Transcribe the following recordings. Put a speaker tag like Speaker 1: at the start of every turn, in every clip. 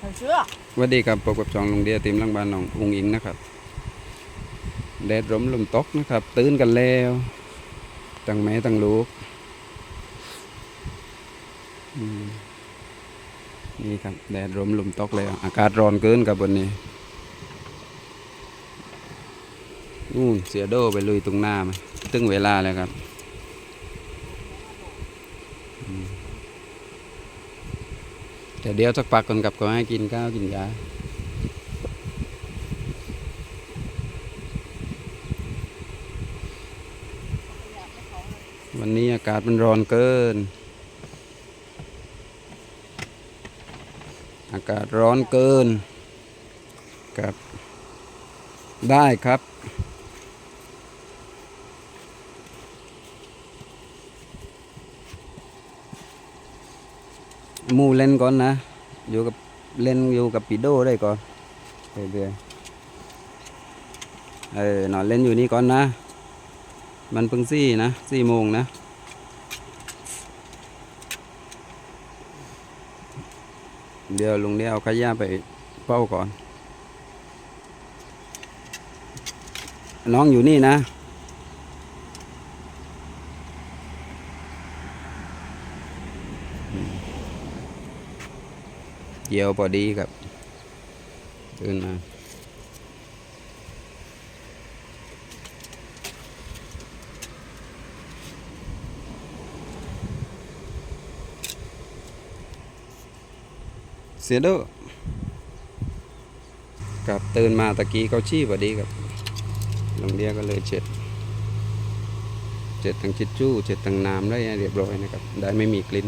Speaker 1: ใส่เสื้อ
Speaker 2: สวัสดีครับพบกับช่องลุงเดียติมลังบานหนองอุงอิงนะครับแดดร่มลมตกนะครับ ตื่นกันแล้วตั้งแม่ตั้งลูกนี่ครับแดดร่มลมตกแล้ว อากาศร้อนเกินครับวันนี้นู่นเสียโดไปลุยตรงหน้ามาตึงเวลาแล้วครับอืม แต่เดี๋ยวสักพักคนกลับก็ให้กินข้าวกินยาวันนี้อากาศมันร้อนเกิน อากาศร้อนเกินครับ ได้ครับ มูเล่นก่อนนะ อยู่กับเล่นอยู่กับปีโดได้ก่อนเรื่อยๆเออนอนเล่นอยู่นี่ก่อนนะ มันเพิ่งสี่นะสี่โมงนะเดี๋ยวลุงเดียวเอาขยะไปเป้าก่อน น้องอยู่นี่นะ เยี่ยวพอดีครับตื่นมาเสียด้อกับตื่นมาตะกี้เขาชี้พอดีครับลงเดียก็เลยเจ็ดเจ็ดทางชิดจู้เจ็ดทางน้ำได้เรียบร้อยนะครับ ได้ไม่มีกลิ่น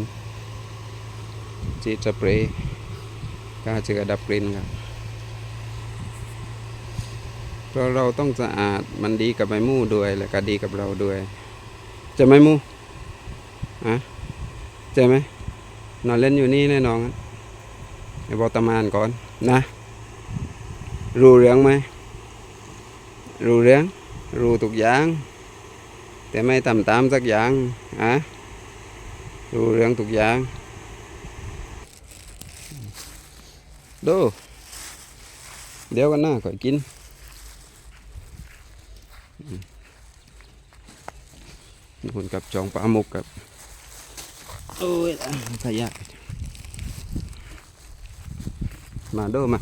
Speaker 2: จีดสเปรย์ ก็จะกระดับกลิ่นครับเพราะเราต้องสะอาดมันดีกับไม้มู่ด้วย และก็ดีกับเราด้วย จะไหมมู่อะเจอไหมนอนเล่นอยู่นี่แน่นอนไอ้บอตำมานก่อนนะ รู้เรื่องไหมรู้เรื่องรู้ทุกอย่าง แต่ไม่ทำตามสักอย่างอะรู้เรื่องทุกอย่าง ดูเดี๋ยวกันหน้าก่อยกินมนี่คนกับจองปลาหมกกับ โอ้ยขยะมาด้อมา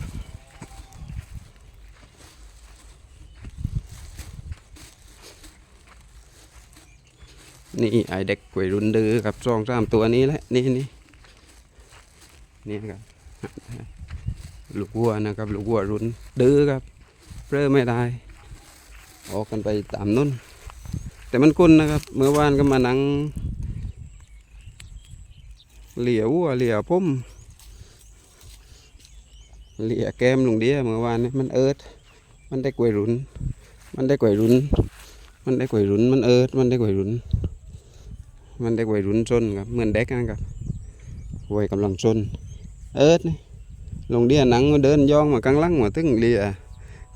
Speaker 2: นี่ไอเด็กวัยรุนดื้อครับสองสามตัวนี้แหละ นี่นี่นี่ครับ ลูกวัวนะครับ ลูกวัวรุนดื้อครับเพื่อไม่ได้ ออกกันไปตามนุ่น แต่มันกุนนะครับ เมื่อวานก็มานั่งเหลี่ยวัวเหลี่ยพุ่มเหลียแก้มลุงเดียเมื่อวานนี้มันเอิดมันได้กวยรุน มันได้กวยรุน มันได้กวยรุน มันเอิดมันได้กวยรุน มันได้กวยรุนจนครับ เหมือนเด็กนะครับวัยกำลังจนเอิดนี่ ลงเดียหนังเดินย่องมากลางลังมาตึงเลีย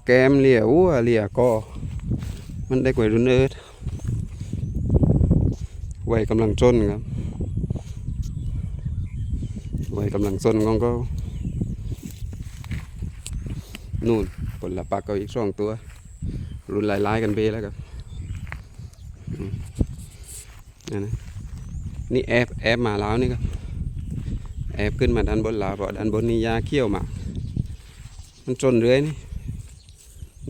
Speaker 2: แก้มเลียวัวเลียกอมันได้กวยรุนเอิดวัยกำลังจนครับวัยกำลังจนของเขานู่นผลละปลาเกาอีกสองตัว รุนหลายๆกันไปแล้วครับอืมนั่นนะนี่แอบแอบมาแล้วนี่ครับ แอบขึ้นมาด้านบนลาเพราะด้านบนนี่ยาเขี้ยวมามันจนเรื่อยนี่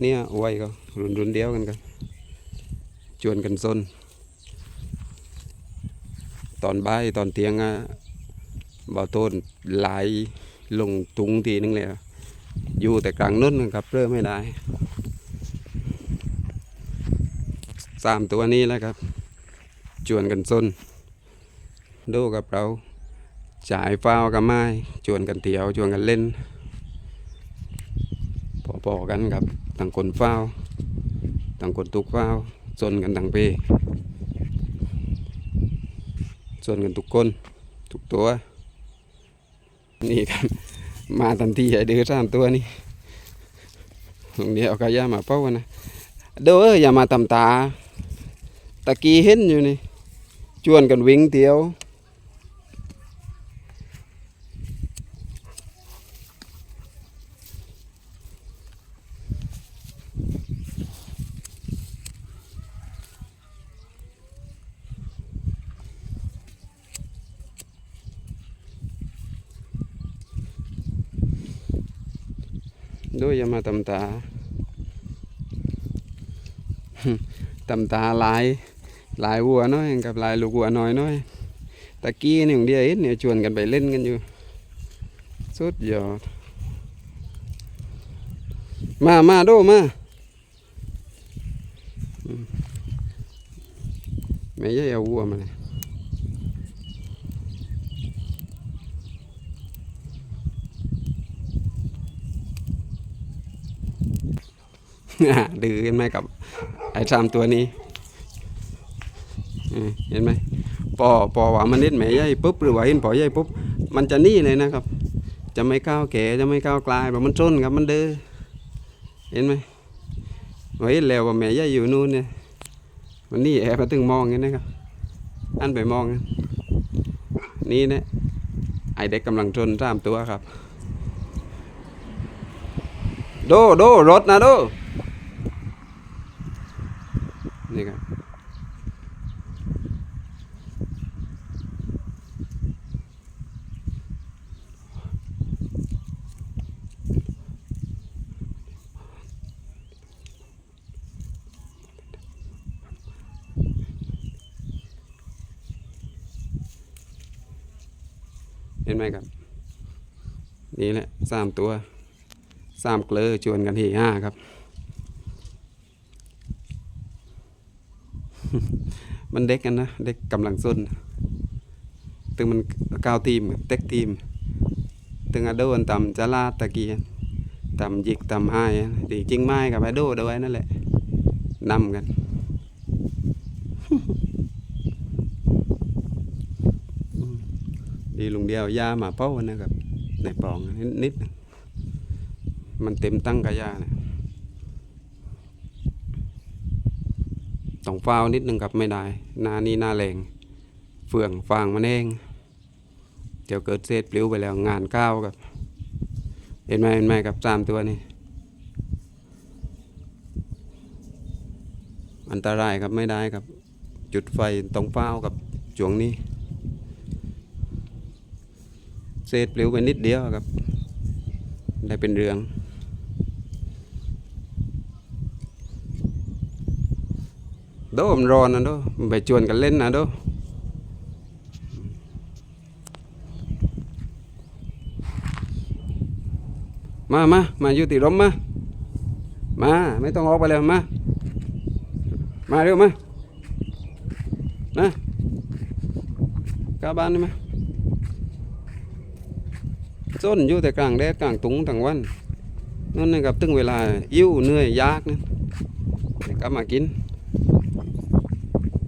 Speaker 2: เนี่ยไว้ก็รุนรุนเดียวกันครับชวนกันซนตอนบ่ายตอนเตียงอะบ่าวต้นไหลลงตุงทีนึงเลยอยู่แต่กลางนุ่นนครับเริ่มไม่ได้สามตัวนี้แล้วครับจวนกันส้นดูกับเรา จ่ายฟ้าวกับไม้จวนกันเที่ยวจวนกันเล่นพอๆกันครับต่างคนฟ้าวต่างคนตุกฟ้าวจนกันต่างเปจนกันทุกคนทุกตัวนี่ครับมาทันทีไอ้เดือสามตัวนี่ตรงนี้เอากระยามาเป้านะเด้อเอ้ยอย่ามาตำตาตะกี้เห็นอยู่นี่ชวนกันวิ่งเที่ยว ด้วยยามาตำตาตำตาหลายหลายวัวน้อยกับหลายลูกวัวน้อยน้อยตะกี้นี่ของเดียวเอ็ดเนี่ยชวนกันไปเล่นกันอยู่ สุดยอด มามาโดมาอืมแม่ยายเอาวัวมาเลย ดื้อเห็นไหมกับไอ้สามตัวนี้เห็นไหมพอพอว่ามันเล่นแม่ใหญ่ปุ๊บหรือว่าเห็นพอใหญ่ปุ๊บมันจะหนี่เลยนะครับ จะไม่ก้าวแก่จะไม่ก้าวกลายแบบมันจนครับมันเด้อเห็นไหมว่าเห็นแล้วว่าแม่ใหญ่อยู่นู่นเนี่ยมันนี่แอบมาถึงมองอย่างนี้นะครับอันไปมองนี่เนี่ยไอเด็กกำลังจนสามตัวครับ โดโดรถนะโด นี่ครับเห็นไหมครับ นี่แหละสามตัวสามเกลือชวนกันที่ห้าครับ มันเด็กกันนะเด็กกำลังส้นตึงมันก้าวทีมเต็กทีมตึงอะโดนต่ำจะลาตะเกียต่ำยิกต่ำให้ายตีจริงไม้กับไอโดด้วยนั่นแหละนำกันดีลุงเดียวยาหมาเป้านะครับในปองนิดนิดมันเต็มตั้งกับยานะ ต้องฟาวนิดนึงครับไม่ได้ หน้านี้หน้าแรงเฟื่องฟางมันเองเดี๋ยวเกิดเศษปลิวไปแล้วงานก้าวครับเห็นไหมเห็นไหมกับสามตัวนี้ อันตรายครับไม่ได้ครับ จุดไฟต้องเฝ้าวกับจวงนี้ เศษปลิวไปนิดเดียวครับ ได้เป็นเรือง โดมันร้อนนะโดมันไปชวนกันเล่นนะโดมามามาอยู่ติร่มมา มาไม่ต้องออกไปเลยมา มาเร็วมานะกลับบ้านนี่มาส้นอยู่แต่กลางแดดกลางตุงทั้งวันนั่นนะครับตึงเวลาอิ่วเหนื่อยยากนะกลับมากิน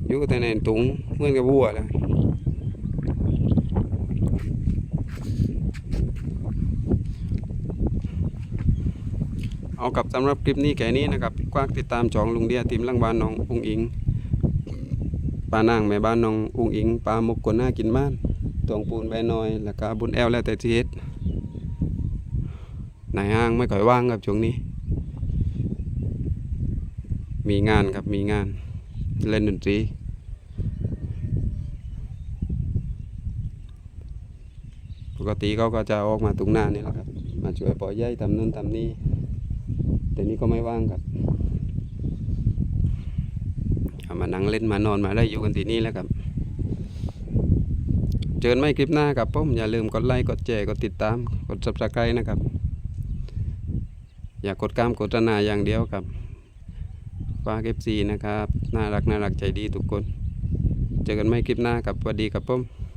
Speaker 2: อยู่แต่ในถุงเหมือนกับวัวเลยเอากับสำหรับคลิปนี้แค่นี้นะครับกวากติดตามจองลุงเดียทีมลังบ้านน้องอุ้งอิงปลานางแม่บ้านน้องอุ้งอิงปลาหมกกนหน้ากินบ้านตวงปูนใบน้อยแล้วก็บุญแอลแล้วแต่ทีเฮ็ดนายห้างไม่ค่อยว่างครับช่วงนี้ มีงานครับมีงาน เล่นดนตรี ปกติเขาก็จะออกมาตรงหน้านี่แหละครับ มาช่วยปล่อยใยทำนู่นทำนี่ แต่นี่ก็ไม่ว่างครับมานั่งเล่นมานอนมาได้อยู่กันที่นี่แล้วครับ เจอไม่คลิปหน้าครับผมอย่าลืมกดไลค์กดแชร์กดติดตามกด subscribe นะครับ อย่ากกดกล้ามกดนาอย่างเดียวครับ ฝากเอฟซีนะครับ น่ารักน่ารักใจดีทุกคน เจอกันไม่คลิปหน้ากับสวัสดีครับผม